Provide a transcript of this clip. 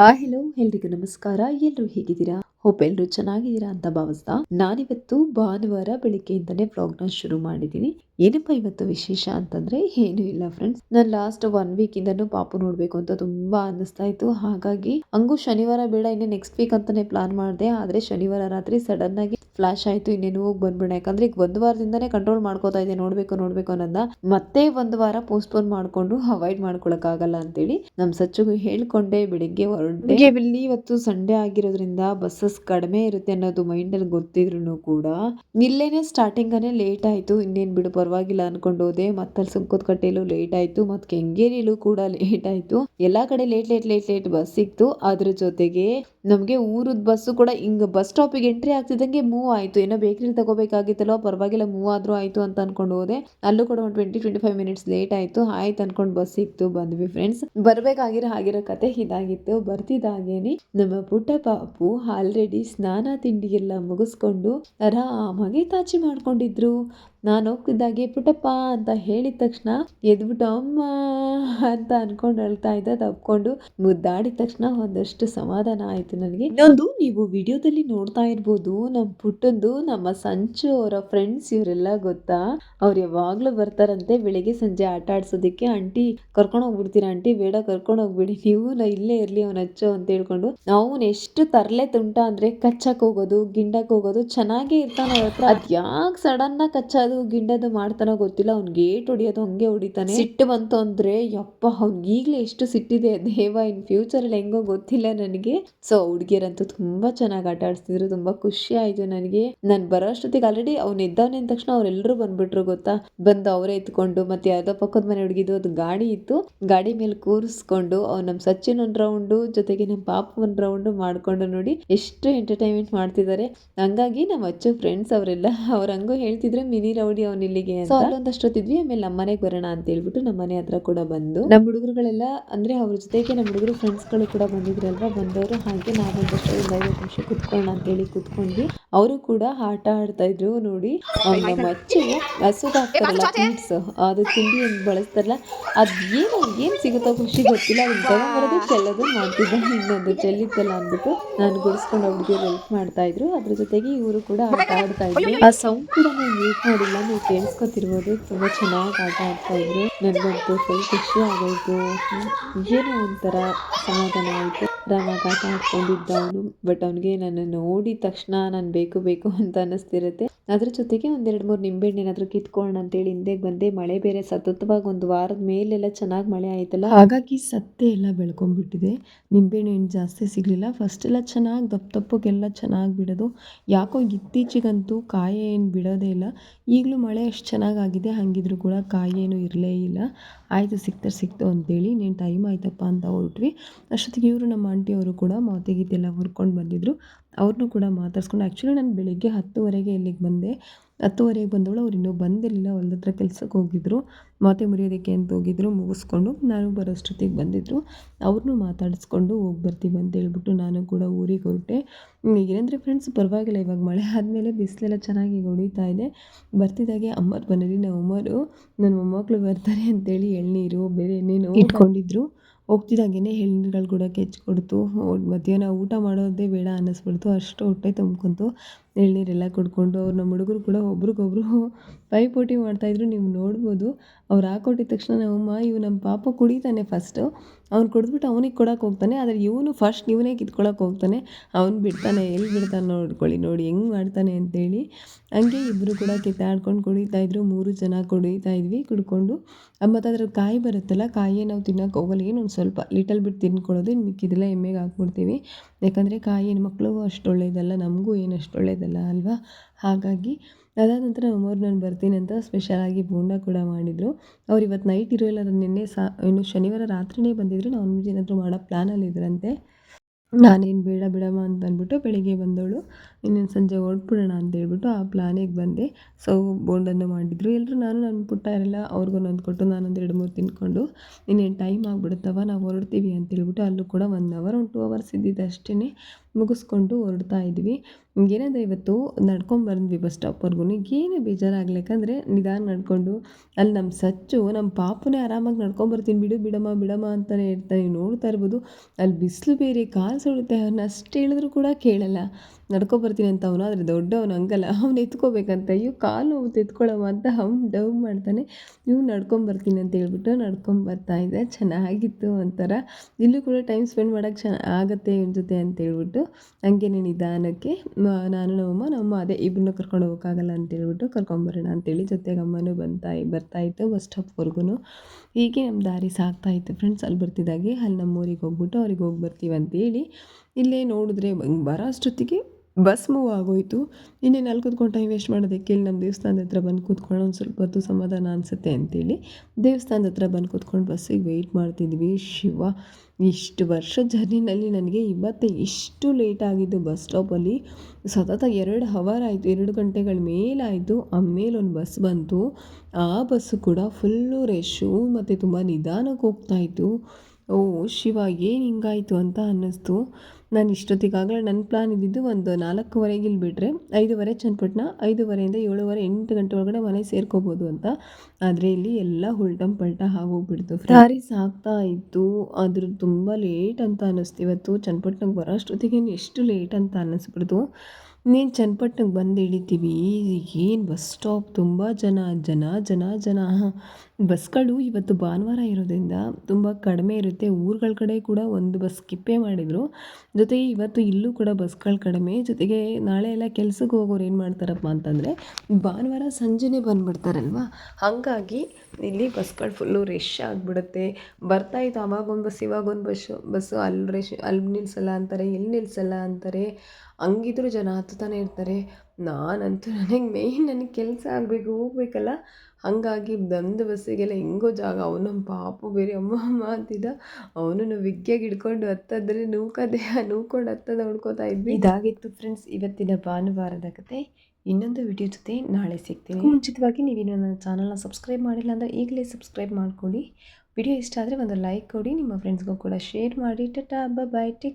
ಆ ಹೆಲೋ ಎಲ್ರಿಗೂ ನಮಸ್ಕಾರ. ಎಲ್ಲರೂ ಹೇಗಿದ್ದೀರಾ? ಹೋಪ್ ಚೆನ್ನಾಗಿದ್ದೀರಾ ಅಂತ ಭಾವಿಸ್ತಾ ನಾನಿವತ್ತು ಭಾನುವಾರ ಬೆಳಿಗ್ಗೆಯಿಂದನೇ ವ್ಲಾಗ್ನ ಶುರು ಮಾಡಿದ್ದೀನಿ. ಏನಪ್ಪ ಇವತ್ತು ವಿಶೇಷ ಅಂತಂದರೆ ಏನೂ ಇಲ್ಲ ಫ್ರೆಂಡ್ಸ್. ನಾನು ಲಾಸ್ಟ್ ಒನ್ ವೀಕ್ ಇಂದನೂ ಪಾಪು ನೋಡಬೇಕು ಅಂತ ತುಂಬ ಅನ್ನಿಸ್ತಾ ಇತ್ತು. ಹಾಗಾಗಿ ಹಂಗೂ ಶನಿವಾರ ಬೇಡ, ಇನ್ನೇ ನೆಕ್ಸ್ಟ್ ವೀಕ್ ಅಂತಲೇ ಪ್ಲಾನ್ ಮಾಡಿದೆ. ಆದರೆ ಶನಿವಾರ ರಾತ್ರಿ ಸಡನ್ನಾಗಿ ಫ್ಲಾಶ್ ಆಯಿತು, ಇನ್ನೇನು ಹೋಗಿ ಬಂದ್ಬಿಡ ಯಾಕಂದರೆ ಈಗ ಒಂದು ವಾರದಿಂದನೇ ಕಂಟ್ರೋಲ್ ಮಾಡ್ಕೋತಾ ಇದೆ ನೋಡಬೇಕು ನೋಡಬೇಕು ಅನ್ನೋದ ಮತ್ತೆ ಒಂದು ವಾರ ಪೋಸ್ಟ್ಪೋನ್ ಮಾಡಿಕೊಂಡು ಅವಾಯ್ಡ್ ಮಾಡ್ಕೊಳಕ್ಕಾಗಲ್ಲ ಅಂತೇಳಿ ನಮ್ಮ ಸಚ್ಚುಗೂ ಹೇಳ್ಕೊಂಡೆ ಬೆಳಿಗ್ಗೆ ಹೊರಟೆ ಇವತ್ತು ಸಂಡೇ ಆಗಿರೋದ್ರಿಂದ ಬಸ್ಸಸ್ ಕಡಿಮೆ ಇರುತ್ತೆ ಅನ್ನೋದು ಮೈಂಡ್ ಅಲ್ಲಿ ಗೊತ್ತಿದ್ರು ಕೂಡ ಇಲ್ಲೇನೆ ಸ್ಟಾರ್ಟಿಂಗ್ ಅನೇ ಲೇಟ್ ಆಯ್ತು, ಇನ್ನೇನ್ ಬಿಡು ಪರವಾಗಿಲ್ಲ ಅನ್ಕೊಂಡು ಹೋದೆ ಮತ್ತೆ ಸುಂಕದ ಕಟ್ಟೆಲು ಲೇಟ್ ಆಯ್ತು, ಮತ್ತೆ ಕೆಂಗೇರಿಲೂ ಕೂಡ ಲೇಟ್ ಆಯ್ತು. ಎಲ್ಲಾ ಕಡೆ late late late late bus ಸಿಕ್ತು. ಅದ್ರ ಜೊತೆಗೆ ನಮಗೆ ಊರದ ಬಸ್ಸು ಕೂಡ ಹಿಂಗೆ ಬಸ್ ಸ್ಟಾಪಿಗೆ ಎಂಟ್ರಿ ಆಗ್ತಿದ್ದಂಗೆ ಮೂವ್ ಆಯಿತು. ಏನೋ ಬೇಕ್ರಿಲಿ ತಗೋಬೇಕಾಗಿತ್ತಲ್ಲೋ, ಪರವಾಗಿಲ್ಲ ಮೂವ್ ಆದರೂ ಆಯಿತು ಅಂತ ಅನ್ಕೊಂಡು ಹೋದೆ. ಅಲ್ಲೂ ಕೂಡ ಒಂದು twenty twenty five minutes late ಆಯಿತು. ಆಯ್ತು ಅನ್ಕೊಂಡು ಬಸ್ ಸಿಕ್ತು, ಬಂದ್ವಿ ಫ್ರೆಂಡ್ಸ್ ಬರಬೇಕಾಗಿರೋ ಆಗಿರೋ ಕತೆ ಇದಾಗಿತ್ತು. ಬರ್ತಿದ್ದಾಗೇನೆ ನಮ್ಮ ಪುಟ್ಟ ಪಾಪು ಆಲ್ರೆಡಿ ಸ್ನಾನ ತಿಂಡಿ ಎಲ್ಲ ಮುಗಿಸ್ಕೊಂಡು ಆರಾಮಾಗಿ ತಾಚಿ ಮಾಡ್ಕೊಂಡಿದ್ರು. ನಾನು ಹೋಗ್ತಿದ್ದಾಗೆ ಪುಟ್ಟಪ್ಪ ಅಂತ ಹೇಳಿದ ತಕ್ಷಣ ಎದ್ಬಿಟ್ಟು, ಅಮ್ಮ ಅಂತ ಅನ್ಕೊಂಡು ಅಳ್ತಾ ಇದ್ದ ತಪ್ಕೊಂಡು ಮುದ್ದಾಡಿದ ತಕ್ಷಣ ಒಂದಷ್ಟು ಸಮಾಧಾನ ಆಯ್ತು ನನಗೆ. ಇನ್ನೊಂದು, ನೀವು ವಿಡಿಯೋದಲ್ಲಿ ನೋಡ್ತಾ ಇರ್ಬೋದು ನಮ್ಮ ಪುಟ್ಟಂದು, ನಮ್ಮ ಸಂಚು ಅವರ ಫ್ರೆಂಡ್ಸ್ ಇವರೆಲ್ಲ ಗೊತ್ತಾ? ಅವ್ರು ಯಾವಾಗ್ಲೂ ಬರ್ತಾರಂತೆ ಬೆಳಿಗ್ಗೆ ಸಂಜೆ ಆಟ ಆಡ್ಸೋದಕ್ಕೆ. ಆಂಟಿ, ಕರ್ಕೊಂಡು ಹೋಗ್ಬಿಡ್ತೀರಾ ಆಂಟಿ? ಬೇಡ, ಕರ್ಕೊಂಡು ಹೋಗ್ಬಿಡಿ. ನೀವು ನಾ ಇಲ್ಲೇ ಇರ್ಲಿ, ಅವ್ನ ಅಚ್ಚು ಅಂತ ಹೇಳ್ಕೊಂಡು ನಾವು ಎಷ್ಟು ತರಲೆ ತುಂಟ ಅಂದ್ರೆ ಕಚ್ಚಕ್ ಹೋಗೋದು, ಗಿಂಡಕ್ ಹೋಗೋದು, ಚೆನ್ನಾಗೇ ಇರ್ತಾನ ಅವ್ರ ಹತ್ರ. ಅದು ಯಾಕೆ ಸಡನ್ ಆಗಿ ಕಚ್ಚೋದು ಅದು ಗಿಂಡದು ಮಾಡ್ತಾನೋ ಗೊತ್ತಿಲ್ಲ, ಅವ್ನ್ ಗೇಟ್ ಹೊಡಿಯೋದು ಹಂಗೆ ಹೊಡಿತಾನೆ. ಸಿಟ್ಟು ಬಂತು ಅಂದ್ರೆ, ಯಪ್ಪ, ಅವ್ನಿಗೆ ಈಗಲೇ ಎಷ್ಟು ಸಿಟ್ಟಿದೆ, ದೇವ, ಇನ್ ಫ್ಯೂಚರ್ ಅಲ್ಲಿ ಹೆಂಗೋ ಗೊತ್ತಿಲ್ಲ ನನಗೆ. ಸೊ ಹುಡುಗಿಯರಂತೂ ತುಂಬಾ ಚೆನ್ನಾಗಿ ಆಟ ಆಡಿಸ್ತಿದ್ರು, ತುಂಬಾ ಖುಷಿ ಆಯ್ತು ನನಗೆ. ನಾನು ಬರೋ ಅಷ್ಟೊತ್ತಿಗೆ ಆಲ್ರೆಡಿ ಅವ್ನು ಎದ್ದವನೆ ಅಂದ ತಕ್ಷಣ ಅವರೆಲ್ಲರೂ ಬಂದ್ಬಿಟ್ರು ಗೊತ್ತಾ? ಬಂದು ಅವರೇ ಎತ್ಕೊಂಡು, ಮತ್ತೆ ಯಾವ್ದೋ ಪಕ್ಕದ ಮನೆ ಹುಡುಗಿದು ಅದು ಗಾಡಿ ಇತ್ತು. ಗಾಡಿ ಮೇಲೆ ಕೂರಿಸ್ಕೊಂಡು, ಅವ್ನು ನಮ್ಮ ಸಚಿನ್ ಒಂದ್ ರೌಂಡು ಜೊತೆಗೆ ನಮ್ಮ ಪಾಪ ಒಂದ್ ರೌಂಡು ಮಾಡ್ಕೊಂಡು ನೋಡಿ ಎಷ್ಟು ಎಂಟರ್ಟೈನ್ಮೆಂಟ್ ಮಾಡ್ತಿದ್ದಾರೆ ಹಂಗಾಗಿ ನಮ್ಮ ಅಚ್ಚು ಫ್ರೆಂಡ್ಸ್ ಅವರೆಲ್ಲ, ಅವ್ರ ಹಂಗೂ ಹೇಳ್ತಿದ್ರೆ ಮಿನಿ ರೌಡಿ ಅವ್ನ ಇಲ್ಲಿಗೆ ಅಂತ. ಅಲ್ಲೊಂದಷ್ಟೊತ್ತಿದ್ವಿ ಆಮೇಲೆ ನಮ್ಮ ಮನೆಗೆ ಬರೋಣ ಅಂತ ಹೇಳ್ಬಿಟ್ಟು ನಮ್ಮ ಮನೆ ಹತ್ರ ಕೂಡ ಬಂದು. ನಮ್ಮ ಹುಡುಗರುಗಳೆಲ್ಲ ಅಂದ್ರೆ ಅವ್ರ ಜೊತೆಗೆ ನಮ್ಮ ಹುಡುಗರು ಫ್ರೆಂಡ್ಸ್ಗಳು ಕೂಡ ಬಂದಿದ್ರಲ್ವಾ? ಬಂದವರು ಹಾಗೆ ನಾವೊಂದಷ್ಟು ಒಂದು ಐವತ್ತು ನಿಮಿಷ ಕುತ್ಕೊಳ್ಳೋಣ ಅಂತೇಳಿ ಕುತ್ಕೊಂಡ್ವಿ. ಅವರು ಕೂಡ ಆಟ ಆಡ್ತಾ ಇದ್ರು ನೋಡಿ. ನಮ್ಮ ಮಚ್ಚು ಹಸುಗಾಗ್ತಾರಲ್ಲ ಫ್ರೂಟ್ಸ್ ಅದು ತಿಂಡಿ ಒಂದು ಬಳಸ್ತಾರಲ್ಲ ಅದು ಏನು ಏನು ಸಿಗುತ್ತೋ ಖುಷಿ ಗೊತ್ತಿಲ್ಲ. ತಗೊಂಬರೋದು ಚೆಲ್ಲೋದು ಮಾಡ್ತಿದ್ದೆ ಇನ್ನೊಂದು ಚೆಲ್ಲಿತ್ತಲ್ಲ ಅಂದ್ಬಿಟ್ಟು ನಾನು ಗುಡಿಸ್ಕೊಂಡು ಹುಡುಗಿಯರು ಹೆಲ್ಪ್ ಮಾಡ್ತಾ ಇದ್ರು. ಅದ್ರ ಜೊತೆಗೆ ಇವರು ಕೂಡ ಆಟ ಆಡ್ತಾ ಇದ್ರು. ಆ ಸೌಂಡ್ ಕೂಡ ನಾನು ಮ್ಯೂಟ್ ಮಾಡಿಲ್ಲ ನೀವು ಕೇಳಿಸ್ಕೊತಿರ್ಬೋದು. ತುಂಬ ಚೆನ್ನಾಗಿ ಆಟ ಆಡ್ತಾ ಇದ್ರು. ನನಗಂತೂ ಫುಲ್ ಖುಷಿ ಆಗೋಯ್ತು. ಏನೋ ಒಂಥರ ಸಮಾಧಾನ ಆಯಿತು ಆರಾಮಾಗಿ ಅವನು ಬಟ್ ಅವನಿಗೆ ನಾನು ನೋಡಿದ ತಕ್ಷಣ ನಾನು ಬೇಕು ಬೇಕು ಅಂತ ಅನ್ನಿಸ್ತಿರುತ್ತೆ. ಅದ್ರ ಜೊತೆಗೆ ಒಂದೆರಡು ಮೂರು ನಿಂಬೆಹಣ್ಣು ಏನಾದರೂ ಕಿತ್ಕೊಳ್ಳೋಣ ಅಂತೇಳಿ ಹಿಂದೆ ಬಂದೆ. ಮಳೆ ಬೇರೆ ಸತತವಾಗಿ ಒಂದು ವಾರದ ಮೇಲೆಲ್ಲ ಚೆನ್ನಾಗಿ ಮಳೆ ಆಯ್ತಲ್ಲ. ಹಾಗಾಗಿ ಸತ್ತೆ ಎಲ್ಲ ಬೆಳ್ಕೊಂಡ್ಬಿಟ್ಟಿದೆ. ನಿಂಬೆಹಣ್ಣು ಏನು ಜಾಸ್ತಿ ಸಿಗಲಿಲ್ಲ. ಫಸ್ಟ್ ಎಲ್ಲ ಚೆನ್ನಾಗಿ ದಪ್ಪ ದಪ್ಪಗೆಲ್ಲ ಚೆನ್ನಾಗಿ ಬಿಡೋದು. ಯಾಕೋ ಇತ್ತೀಚೆಗಂತೂ ಕಾಯಿ ಏನು ಬಿಡೋದೇ ಇಲ್ಲ. ಈಗಲೂ ಮಳೆ ಅಷ್ಟು ಚೆನ್ನಾಗಾಗಿದೆ ಹಾಗಿದ್ರು ಕೂಡ ಕಾಯಿ ಏನು ಇರಲೇ ಇಲ್ಲ. ಆಯಿತು ಸಿಕ್ತಾರೆ ಸಿಕ್ತು ಅಂತೇಳಿ ನೀನು ಟೈಮ್ ಆಯ್ತಪ್ಪ ಅಂತ ಹೊರಟ್ವಿ. ಅಷ್ಟೊತ್ತಿಗೆ ಇವರು ನಮ್ಮ ಆಂಟಿಯವರು ಕೂಡ ಮಾತೆ ಗೀತೆಲ್ಲ ಹುರ್ಕೊಂಡು ಬಂದಿದ್ದರು ಅವ್ರನ್ನೂ ಕೂಡ ಮಾತಾಡ್ಸ್ಕೊಂಡು ಆ್ಯಕ್ಚುಲಿ ನಾನು ಬೆಳಿಗ್ಗೆ ಹತ್ತುವರೆಗೆ ಇಲ್ಲಿಗೆ ಬಂದೆ. ಹತ್ತುವರೆಗೆ ಬಂದವಳು ಅವ್ರು ಇನ್ನೂ ಬಂದಿರಲಿಲ್ಲ ಹೊಲ್ದ ಹತ್ರ ಕೆಲ್ಸಕ್ಕೆ ಹೋಗಿದ್ದರು ಮಾತೆ ಮುರಿಯೋದಕ್ಕೆ ಅಂತ ಹೋಗಿದ್ರು ಮುಗಿಸ್ಕೊಂಡು ನಾನು ಬರೋಷ್ಟೊತ್ತಿಗೆ ಬಂದಿದ್ದರು ಅವ್ರನ್ನೂ ಮಾತಾಡಿಸ್ಕೊಂಡು ಹೋಗಿ ಬರ್ತೀವಿ ಅಂತ ಹೇಳ್ಬಿಟ್ಟು ನಾನು ಕೂಡ ಊರಿಗೆ ಹೊರಟೆ. ಏನಂದರೆ ಫ್ರೆಂಡ್ಸ್ ಪರವಾಗಿಲ್ಲ ಇವಾಗ ಮಳೆ ಆದಮೇಲೆ ಬಿಸಿಲೆಲ್ಲ ಚೆನ್ನಾಗಿ ಹೊಡಿತಾ ಇದೆ. ಬರ್ತಿದ್ದಾಗೆ ಅಮ್ಮರು ಬಂದಿರಿ ನಮ್ಮ ಅಮ್ಮರು ನನ್ನ ಮೊಮ್ಮಕ್ಕಳು ಬರ್ತಾರೆ ಅಂತೇಳಿ ಎಳ್ನೀರು ಬೇರೆ ಏನೇನೋ ಇಟ್ಕೊಂಡಿದ್ರು ಹೋಗ್ತಿದ್ದಾಗೇ ಎಳ್ನೀರುಗಳು ಕೂಡ ಕೊಡ್ತು ಮಧ್ಯಾಹ್ನ ಊಟ ಮಾಡೋದೇ ಬೇಡ ಅನ್ನಿಸ್ಬಿಡ್ತು. ಅಷ್ಟು ಹೊಟ್ಟೆ ತುಂಬ್ಕೊಂತು. ಎಳ್ನೀರೆಲ್ಲ ಕುಡ್ಕೊಂಡು ಅವ್ರು ನಮ್ಮ ಹುಡುಗರು ಕೂಡ ಒಬ್ರಿಗೊಬ್ರು ಪೈಪೋಟಿ ಮಾಡ್ತಾಯಿದ್ರು ನೀವು ನೋಡ್ಬೋದು. ಅವ್ರು ಹಾಕೊಟ್ಟಿದ ತಕ್ಷಣ ನಮ್ಮಮ್ಮ ಇವು ನಮ್ಮ ಪಾಪ ಕುಡಿತಾನೆ ಫಸ್ಟು ಅವ್ನು ಕುಡಿದ್ಬಿಟ್ಟು ಅವನಿಗೆ ಕೊಡೋಕೆ ಹೋಗ್ತಾನೆ, ಆದರೆ ಇವನು ಫಸ್ಟ್ ಇವನೇ ಕಿತ್ಕೊಳಕ್ಕೆ ಹೋಗ್ತಾನೆ. ಅವ್ನು ಬಿಡ್ತಾನೆ ಎಲ್ಲಿ ಬಿಡ್ತಾನೆ ನೋಡ್ಕೊಳ್ಳಿ ನೋಡಿ, ಹೆಂಗೆ ಮಾಡ್ತಾನೆ ಅಂತೇಳಿ. ಹಂಗೆ ಇಬ್ಬರು ಕೂಡ ಕಿತ್ತಾಡ್ಕೊಂಡು ಕುಡಿತಾಯಿದ್ರು ಮೂರು ಜನ ಕುಡಿತಾ ಇದ್ವಿ, ಕುಡ್ಕೊಂಡು. ಮತ್ತು ಅದ್ರ ಕಾಯಿ ಬರುತ್ತಲ್ಲ, ಕಾಯಿಯೇ ನಾವು ತಿನ್ನೋಕೆ ಹೋಗಲ್ಲ, ಏನು ಒಂದು ಸ್ವಲ್ಪ ಲಿಟಲ್ ಬಿಟ್ಟು ತಿನ್ಕೊಳ್ಳೋದು ಇನ್ನು ಮಿಕ್ಕಿದೆಲ್ಲ ಎಮ್ಮೆಗೆ ಹಾಕ್ಬಿಡ್ತೀವಿ. ಯಾಕಂದರೆ ಕಾಯಿ ಮಕ್ಕಳಿಗೂ ಅಷ್ಟು ಒಳ್ಳೆಯದಲ್ಲ ನಮಗೂ ಅಷ್ಟು ಒಳ್ಳೆಯದಲ್ಲ ಅಲ್ವಾ? ಹಾಗಾಗಿ ಅದಾದ ನಂತರ ನಮ್ಮವ್ರು ನಾನು ಬರ್ತೀನಿ ಅಂತ ಸ್ಪೆಷಲಾಗಿ ಬೋಂಡ ಕೂಡ ಮಾಡಿದರು. ಅವ್ರು ಇವತ್ತು ನೈಟ್ ಇರೋಲ್ಲ ನಿನ್ನೆ ಸಾ, ಇನ್ನು ಶನಿವಾರ ರಾತ್ರಿಯೇ ಬಂದಿದ್ದರು ನಾನ್ ವೆಜ್ ಏನಾದರೂ ಮಾಡೋ ಪ್ಲ್ಯಾನಲ್ಲಿದ್ದರಂತೆ ನಾನೇನು ಬೇಡ ಬಿಡಮ್ಮ ಅಂತ ಅಂದ್ಬಿಟ್ಟು ಬೆಳಿಗ್ಗೆ ಬಂದವಳು, ಇನ್ನೇನು ಸಂಜೆ ಹೊರಟ್ಬಿಡೋಣ ಅಂತ ಹೇಳ್ಬಿಟ್ಟು ಆ ಪ್ಲಾನಿಗೆ ಬಂದೆ. ಸೊ ಬೋಂಡನ್ನು ಮಾಡಿದರು. ಎಲ್ಲರೂ ನಾನು ನನ್ನ ಪುಟ್ಟ ಎಲ್ಲ ಅವ್ರಿಗೊಂದೊಂದು ಕೊಟ್ಟು ನಾನೊಂದು ಎರಡು ಮೂರು ತಿನ್ಕೊಂಡು, ಇನ್ನೇನು ಟೈಮ್ ಆಗಿಬಿಡುತ್ತವ, ನಾವು ಹೊರಡ್ತೀವಿ ಅಂತ ಹೇಳ್ಬಿಟ್ಟು ಅಲ್ಲೂ ಕೂಡ ಒನ್ ಅವರ್ ಒಂದು ಟೂ ಅವರ್ಸ್ ಇದ್ದಿದ್ದು ಅಷ್ಟೇ ಮುಗಿಸ್ಕೊಂಡು ಹೊರಡ್ತಾ ಇದ್ವಿ. ಏನಂದರೆ ಇವತ್ತು ನಡ್ಕೊಂಡು ಬಂದ್ವಿ ಬಸ್ ಸ್ಟಾಪ್ವರೆಗೂ ಏನು ಬೇಜಾರಾಗ್ಲಿಕ್ಕಂದರೆ ನಿಧಾನ ನಡ್ಕೊಂಡು ಅಲ್ಲಿ ನಮ್ಮ ಸಚ್ಚು ನಮ್ಮ ಪಾಪುನೇ ಆರಾಮಾಗಿ ನಡ್ಕೊಂಬರ್ತೀನಿ ಬಿಡು, ಬಿಡಮ್ಮ ಬಿಡಮ್ಮ ಅಂತಲೇ ಇರ್ತಾನೆ ನೋಡ್ತಾ ಇರ್ಬೋದು. ಅಲ್ಲಿ ಬಿಸಿಲು ಬೇರೆ, ಕಾಲು ಸುಡುತ್ತೆ ಅವ್ರನ್ನ ಅಷ್ಟು ಹೇಳಿದ್ರು ಕೂಡ ಕೇಳಲ್ಲ. ನಡ್ಕೊಬರ್ತೀನಿ ಅಂತ ಅವನು, ಆದರೆ ದೊಡ್ಡವನು ಹಂಗಲ್ಲ. ಅವ್ನು ಎತ್ಕೋಬೇಕಂತ, ಅಯ್ಯೋ ಕಾಲು ನೋವು ಎತ್ಕೊಳ್ಳಮ್ಮ ಅಂತ ಅವ್ನು ಡವ್ ಮಾಡ್ತಾನೆ. ಇವ್ನು ನಡ್ಕೊಂಬರ್ತೀನಿ ಅಂತ ಹೇಳ್ಬಿಟ್ಟು ನಡ್ಕೊಂಬರ್ತಾ ಇದ್ದೆ ಚೆನ್ನಾಗಿತ್ತು ಒಂಥರ. ಇಲ್ಲೂ ಕೂಡ ಟೈಮ್ ಸ್ಪೆಂಡ್ ಮಾಡೋಕ್ಕೆ ಚೆನ್ನ ಆಗುತ್ತೆ ಇವ್ನ ಜೊತೆ ಅಂತ ಹೇಳ್ಬಿಟ್ಟು ಹಂಗೇನೆ ನಿಧಾನಕ್ಕೆ ನಾನು ನಮ್ಮಮ್ಮ ನಮ್ಮ ಅದೇ ಇಬ್ಬರನ್ನ ಕರ್ಕೊಂಡು ಹೋಗೋಕ್ಕಾಗಲ್ಲ ಅಂತ ಹೇಳ್ಬಿಟ್ಟು ಕರ್ಕೊಂಬರೋಣ ಅಂತೇಳಿ ಜೊತೆಗೆ ಅಮ್ಮನೂ ಬಂತಾ ಬರ್ತಾಯಿತ್ತು ಬಸ್ ಸ್ಟಾಪ್ವರೆಗೂ ಹೀಗೆ ನಮ್ಮ ದಾರಿ ಸಾಗ್ತಾಯಿತ್ತು ಫ್ರೆಂಡ್ಸ್ ಅಲ್ಲಿ ಬರ್ತಿದ್ದಾಗೆ ಅಲ್ಲಿ ನಮ್ಮ ಊರಿಗೆ ಹೋಗ್ಬಿಟ್ಟು ಅವ್ರಿಗೆ ಹೋಗಿ ಬರ್ತೀವಿ ಅಂತೇಳಿ ಇಲ್ಲೇ ನೋಡಿದ್ರೆ ಬರೋ ಅಷ್ಟೊತ್ತಿಗೆ ಬಸ್ ಮೂವ್ ಆಗೋಯಿತು. ಇನ್ನೇನು ಅಲ್ಲಿ ಕೂತ್ಕೊಂಡು ಟೈಮ್ ವೇಸ್ಟ್ ಮಾಡೋದಕ್ಕೆ ಇಲ್ಲಿ ನಮ್ಮ ದೇವಸ್ಥಾನದ ಹತ್ರ ಬಂದು ಕೂತ್ಕೊಂಡು ಒಂದು ಸ್ವಲ್ಪ ಹೊತ್ತು ಸಮಾಧಾನ ಅನಿಸುತ್ತೆ ಅಂತೇಳಿ ದೇವಸ್ಥಾನದ ಹತ್ರ ಬಂದು ಕೂತ್ಕೊಂಡು ಬಸ್ಸಿಗೆ ವೆಯ್ಟ್ ಮಾಡ್ತಿದ್ವಿ. ಶಿವ, ಇಷ್ಟು ವರ್ಷ ಜರ್ನಿನಲ್ಲಿ ನನಗೆ ಇವತ್ತೇ ಇಷ್ಟು ಲೇಟ್ ಆಗಿದ್ದು ಬಸ್ ಸ್ಟಾಪಲ್ಲಿ ಸತತ ಎರಡು ಹವರ್ ಆಯಿತು, ಎರಡು ಗಂಟೆಗಳ ಮೇಲಾಯಿತು ಆಮೇಲೆ ಒಂದು ಬಸ್ ಬಂತು. ಆ ಬಸ್ಸು ಕೂಡ ಫುಲ್ಲು ರಶ್ಶು ಮತ್ತು ತುಂಬ ನಿಧಾನಕ್ಕೆ ಹೋಗ್ತಾಯಿತ್ತು ಓ, ಶಿವ, ಏನು ಹಿಂಗಾಯಿತು ಅಂತ ಅನ್ನಿಸ್ತು. ನಾನು ಇಷ್ಟೊತ್ತಿಗಾಗಲೇ ನನ್ನ ಪ್ಲಾನ್ ಇದ್ದಿದ್ದು ಒಂದು ನಾಲ್ಕೂವರೆಗೆ ಇಲ್ಲಿ ಬಿಟ್ಟರೆ ಐದೂವರೆ ಚನ್ನಪಟ್ಟಣ, ಐದೂವರೆಯಿಂದ ಏಳುವರೆ, ಎಂಟು ಗಂಟೆ ಒಳಗಡೆ ಮನೆ ಸೇರ್ಕೋಬೋದು ಅಂತ. ಆದರೆ ಇಲ್ಲಿ ಎಲ್ಲ ಉಲ್ಟಂ ಪಲ್ಟ ಆಗೋಗ್ಬಿಡ್ತು. ದಾರಿ ಸಾಗ್ತಾ ಇತ್ತು. ಅದ್ರ ತುಂಬ ಲೇಟ್ ಅಂತ ಅನ್ನಿಸ್ತು ಇವತ್ತು ಚನ್ನಪಟ್ಟಣಕ್ಕೆ ಬರೋ ಅಷ್ಟೊತ್ತಿಗೆ ಎಷ್ಟು ಲೇಟ್ ಅಂತ ಅನ್ನಿಸ್ಬಿಡ್ತು ನೀನು ಚನ್ನಪಟ್ಟಣಕ್ಕೆ ಬಂದು ಇಳಿತೀವಿ. ಏನು ಬಸ್ ಸ್ಟಾಪ್ ತುಂಬ ಜನ ಜನ ಜನ ಜನ. ಬಸ್ಗಳು ಇವತ್ತು ಭಾನುವಾರ ಇರೋದ್ರಿಂದ ತುಂಬ ಕಡಿಮೆ ಇರುತ್ತೆ. ಊರುಗಳ ಕಡೆ ಕೂಡ ಒಂದು ಬಸ್ ಸ್ಕಿಪ್ಪೇ ಮಾಡಿದರು. ಜೊತೆಗೆ ಇವತ್ತು ಇಲ್ಲೂ ಕೂಡ ಬಸ್ಗಳು ಕಡಿಮೆ. ಜೊತೆಗೆ ನಾಳೆ ಎಲ್ಲ ಕೆಲ್ಸಕ್ಕೆ ಹೋಗೋರು ಏನು ಮಾಡ್ತಾರಪ್ಪ ಅಂತಂದರೆ ಭಾನುವಾರ ಸಂಜೆನೇ ಬಂದುಬಿಡ್ತಾರಲ್ವ? ಹಾಗಾಗಿ ಇಲ್ಲಿ ಬಸ್ಗಳು ಫುಲ್ಲು ರಶ್ ಆಗಿಬಿಡುತ್ತೆ. ಬರ್ತಾ ಇತ್ತು ಅವಾಗೊಂದು ಬಸ್ ಇವಾಗೊಂದು ಬಸ್ಸು ಬಸ್ಸು ಅಲ್ಲಿ ರಶ್ ಅಲ್ಲಿ ನಿಲ್ಲಿಸಲ್ಲ ಅಂತಾರೆ, ಇಲ್ಲಿ ನಿಲ್ಲಿಸಲ್ಲ ಅಂತಾರೆ. ಹಂಗಿದ್ರು ಜನ ಹತ್ತುತ್ತಾನೆ ಇರ್ತಾರೆ. ನಾನಂತೂ ನನಗೆ ಮೇಯ್ನ್ ನನಗೆ ಕೆಲಸ ಆಗಬೇಕು, ಹೋಗ್ಬೇಕಲ್ಲ. ಹಾಗಾಗಿ ಬಂದ ಬಸ್ಸಿಗೆಲ್ಲ ಹೆಂಗೋ ಜಾಗ. ಅವನು ಪಾಪು ಬೇರೆ ಅಮ್ಮ ಅಮ್ಮ ಅಂತಿದ್ದ. ಅವನನ್ನು ವಿಗ್ಗಿಯಾಗಿ ಹಿಡ್ಕೊಂಡು ಹತ್ತದ್ರೆ ನೂಕದೆ, ನೂಕೊಂಡು ಹತ್ತದ ಹುಡ್ಕೋತಾ ಇದ್ವಿ. ಇದಾಗಿತ್ತು ಫ್ರೆಂಡ್ಸ್ ಇವತ್ತಿನ ಭಾನುವಾರದ ಕತೆ. ಇನ್ನೊಂದು ವಿಡಿಯೋ ಜೊತೆ ನಾಳೆ ಸಿಗ್ತೀನಿ. ಮುಂಚಿತವಾಗಿ ನೀವಿನ್ನು ನನ್ನ ಚಾನಲ್ನ ಸಬ್ಸ್ಕ್ರೈಬ್ ಮಾಡಿಲ್ಲ ಅಂದರೆ ಈಗಲೇ ಸಬ್ಸ್ಕ್ರೈಬ್ ಮಾಡ್ಕೊಳ್ಳಿ. ವಿಡಿಯೋ ಇಷ್ಟ ಆದರೆ ಒಂದು ಲೈಕ್ ಕೊಡಿ. ನಿಮ್ಮ ಫ್ರೆಂಡ್ಸ್ಗೂ ಕೂಡ ಶೇರ್ ಮಾಡಿ. Ta-ta bye take